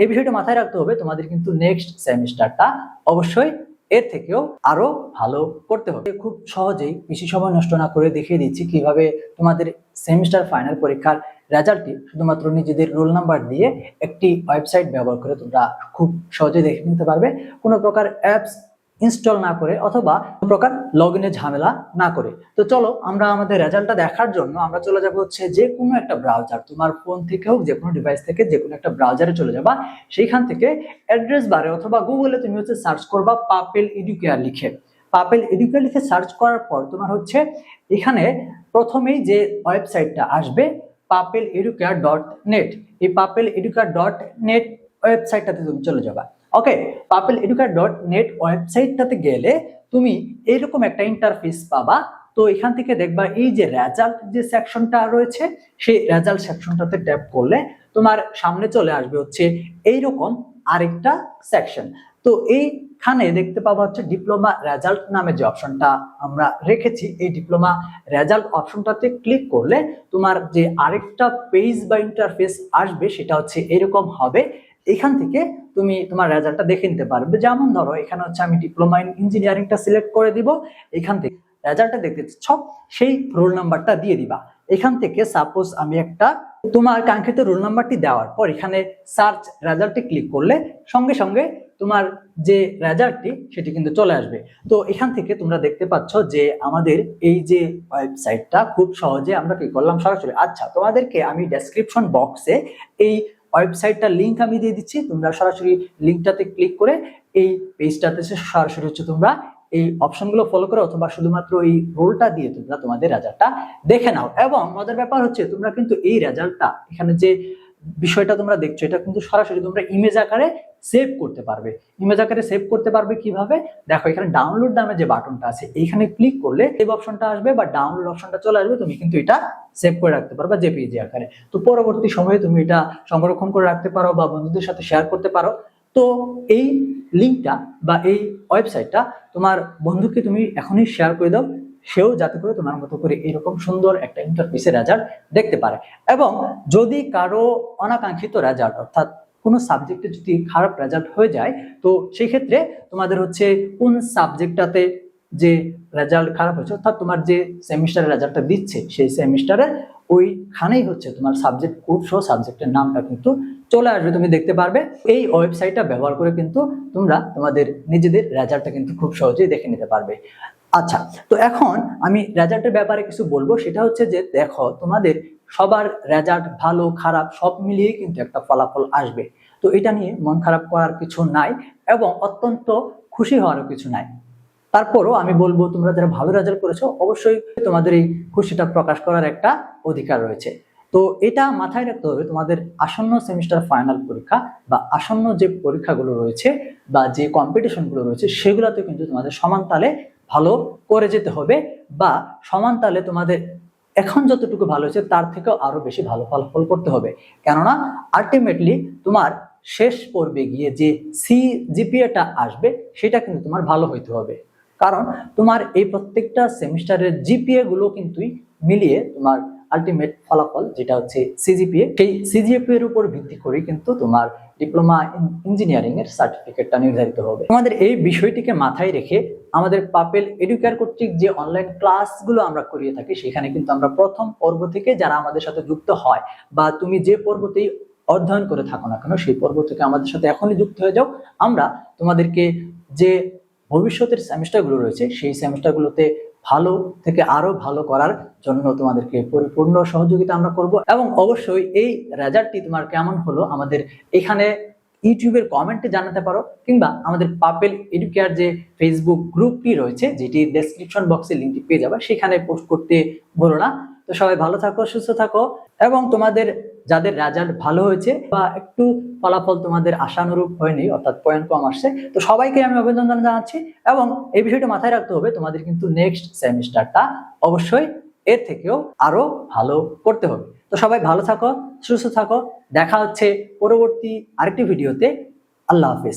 এই বিষয়টা মাথায় রাখতে হবে, তোমাদের কিন্তু নেক্সট সেমিস্টারটা অবশ্যই এর থেকেও আরও ভালো করতে হবে। খুব সহজেই বেশি সময় নষ্ট না করে দেখিয়ে দিচ্ছি কীভাবে তোমাদের সেমিস্টার ফাইনাল পরীক্ষার রেজাল্টটি শুধুমাত্র নিজেদের রোল নাম্বার দিয়ে একটি ওয়েবসাইট ব্যবহার করে তোমরা খুব সহজে দেখে নিতে পারবে। কোনো প্রকার অ্যাপস ইনস্টল না করে অথবা প্রকার লগ ঝামেলা না করে। তো চলো, আমরা আমাদের রেজাল্টটা দেখার জন্য আমরা চলে যাব হচ্ছে যে কোনো একটা ব্রাউজার তোমার ফোন থেকে হোক যে কোনো ডিভাইস থেকে যে কোনো একটা ব্রাউজারে চলে যাবা। সেইখান থেকে অ্যাড্রেস বারে অথবা গুগলে তুমি হচ্ছে সার্চ করবা পাপেল এডুকেয়ার লিখে। পাপেল এডুকেয়ার লিখে সার্চ করার পর তোমার হচ্ছে এখানে প্রথমেই যে ওয়েবসাইটটা আসবে পাপেল এডুকেয়ার ডট নেট এই পাপেল এডুকেয়ার ডট নেট ওয়েবসাইটটাতে তুমি চলে যাবা। ওকে পাপেল এডুকেয়ার ডট নেট ওয়েবসাইটটাতে গেলে তুমি এরকম একটা ইন্টারফেস পাবা। তো এখান থেকে দেখবা এই যে রেজাল্ট যে সেকশনটা রয়েছে, সেই রেজাল্ট সেকশনটাতে ট্যাপ করলে তোমার সামনে চলে আসবে হচ্ছে এইরকম আরেকটা সেকশন তো এইখানে দেখতে পাবো হচ্ছে ডিপ্লোমা রেজাল্ট নামে যে অপশনটা আমরা রেখেছি, এই ডিপ্লোমা রেজাল্ট অপশনটাতে ক্লিক করলে তোমার যে আরেকটা পেজ বা ইন্টারফেস আসবে, সেটা হচ্ছে এরকম হবে। এখান থেকে তুমি তোমার রেজাল্টটা দেখে নিতে পারবে। যেমন ধরো, এখানে হচ্ছে আমি ডিপ্লোমা ইন ইঞ্জিনিয়ারিংটা সিলেক্ট করে দিব। এখান থেকে রেজাল্টটা দেখতে চাচ্ছ, সেই রোল নাম্বারটা দিয়ে দিবা। এখান থেকে সাপোজ আমি একটা তোমার কাঙ্ক্ষিত রোল নাম্বারটি দেওয়ার পর এখানে সার্চ রেজাল্টে ক্লিক করলে সঙ্গে সঙ্গে তোমার যে রেজাল্টটি সেটি কিন্তু চলে আসবে। তো এখান থেকে তোমরা দেখতে পাচ্ছ যে আমাদের এই যে ওয়েবসাইটটা খুব সহজে আমরা কি করলাম সরাসরি? আচ্ছা তোমাদেরকে আমি ডেসক্রিপশন বক্সে এই ওয়েবসাইটটার লিঙ্ক আমি দিয়ে দিচ্ছি, তোমরা সরাসরি লিঙ্কটাতে ক্লিক করে এই পেজটাতে সরাসরি হচ্ছে তোমরা এই অপশনগুলো ফলো করো অথবা শুধুমাত্র এই রোলটা দিয়ে তোমরা তোমাদের রেজাল্টটা দেখে নাও। এবং মজার ব্যাপার হচ্ছে তোমরা কিন্তু এই রেজাল্টটা এখানে যে বিষয়টা তোমরা দেখছ। এটা কিন্তু সরাসরি তোমরা ইমেজ আকারে সেভ করতে পারবে। ইমেজ আকারে সেভ করতে পারবে কীভাবে? দেখো, এখানে ডাউনলোড নামে যে বাটনটা আছে, এইখানে ক্লিক করলে সেভ অপশনটা আসবে বা ডাউনলোড অপশনটা চলে আসবে, তুমি কিন্তু এটা সেভ করে রাখতে পারবে জেপিজি আকারে। তো পরবর্তী সময়ে তুমি এটা সংরক্ষণ করে রাখতে পারো বা বন্ধুদের সাথে শেয়ার করতে পারো। তো এই লিঙ্কটা বা এই ওয়েবসাইটটা তোমার বন্ধুকে তুমি এখনই শেয়ার করে দাও। সেও যাতে করে তোমার মতো করে এরকম সুন্দর একটা ইন্টারফেসের রেজাল্ট দেখতে পারে। এবং যদি কারও অনাকাঙ্ক্ষিত রেজাল্ট অর্থাৎ কোনো সাবজেক্টে যদি খারাপ রেজাল্ট হয়ে যায়, তো সেই ক্ষেত্রে তোমাদের হচ্ছে কোন সাবজেক্টটাতে যে রেজাল্ট খারাপ হয়েছে, অর্থাৎ তোমার যে সেমিস্টারের রেজাল্টটা দিচ্ছে, সেই সেমিস্টারের ওইখানেই হচ্ছে তোমার সাবজেক্ট কোড সহ সাবজেক্টের নামটা কিন্তু চলে আসবে। তুমি দেখতে পারবে, এই ওয়েবসাইটটা ব্যবহার করে কিন্তু তোমরা তোমাদের নিজেদের রেজাল্টটা কিন্তু খুব সহজেই দেখে নিতে পারবে। আচ্ছা তো এখন আমি রেজাল্টের ব্যাপারে কিছু বলব। সেটা হচ্ছে যে, দেখো, তোমাদের সবার রেজাল্ট ভালো, খারাপ, সব মিলিয়ে কিন্তু একটা ফলাফল আসবে। তো এটা নিয়ে মন খারাপ করার কিছু নাই এবং অত্যন্ত খুশি হওয়ারও কিছু নাই। তারপরও আমি বলব, তোমরা যারা ভালো রেজাল্ট করেছ, অবশ্যই তোমাদের এই খুশিটা প্রকাশ করার একটা অধিকার রয়েছে। তো এটা মাথায় রাখতে হবে, তোমাদের আসন্ন সেমিস্টার ফাইনাল পরীক্ষা বা আসন্ন যে পরীক্ষাগুলো রয়েছে বা যে কম্পিটিশনগুলো রয়েছে, সেগুলোতে কিন্তু তোমাদের সমান তালে ভালো করে যেতে হবে বা সমান তালে তোমাদের এখন যতটুকু ভালো হয়েছে তার থেকেও আরও বেশি ভালো ফলাফল করতে হবে। কেননা আলটিমেটলি তোমার শেষ পর্বে গিয়ে যে সি জিপিএটা আসবে, সেটা কিন্তু তোমার ভালো হইতে হবে। কারণ তোমার এই প্রত্যেকটা সেমিস্টারের জিপিএ গুলো কিন্তু মিলিয়ে তোমার আলটিমেট ফলাফল, যেটা হচ্ছে সিজিপিএ সেই সিজিপিএ এর উপর ভিত্তি করে কিন্তু তোমার ডিপ্লোমা ইঞ্জিনিয়ারিং এর সার্টিফিকেটটা নির্ধারিত হবে। আমাদের এই বিষয়টিকে মাথায় রেখে আমাদের পাপেল এডুকেয়ার কর্তৃক যে অনলাইন ক্লাসগুলো আমরা করিয়ে থাকি, সেখানে কিন্তু আমরা প্রথম পর্ব থেকে যারা আমাদের সাথে যুক্ত হয় বা তুমি যে পর্বতেই অধ্যয়ন করে থাকো না কেন, সেই পর্ব থেকে আমাদের সাথে এখনই যুক্ত হয়ে যাও। আমরা তোমাদেরকে যে ভবিষ্যতের সেমিস্টারগুলো রয়েছে, সেই সেমিস্টারগুলোতে ভালো থেকে আরও ভালো করার জন্য তোমাদেরকে পরিপূর্ণ সহযোগিতা আমরা করব। এবং অবশ্যই এই রেজাল্টটি তোমার কেমন হলো আমাদের এখানে ইউটিউবের কমেন্টে জানাতে পারো, কিংবা আমাদের পাপেল এডুকেয়ার যে ফেসবুক গ্রুপটি রয়েছে, যেটি ডেসক্রিপশন বক্সে লিঙ্কটি পেয়ে যাবে, সেখানে পোস্ট করতে বলো না। তো সবাই ভালো থাকো, সুস্থ থাকো এবং তোমাদের যাদের রেজাল্ট ভালো হয়েছে বা একটু ফলাফল তোমাদের আশানুরূপ হয়নি, অর্থাৎ পয়েন্ট কম আসছে, তো সবাইকে আমি অভিনন্দন জানাচ্ছি এবং এই বিষয়টা মাথায় রাখতে হবে, তোমাদের কিন্তু নেক্সট সেমিস্টারটা অবশ্যই এর থেকেও আরও ভালো করতে হবে। তো সবাই ভালো থাকো, সুস্থ থাকো, দেখা হচ্ছে পরবর্তী আরেকটি ভিডিওতে আল্লাহ হাফিজ।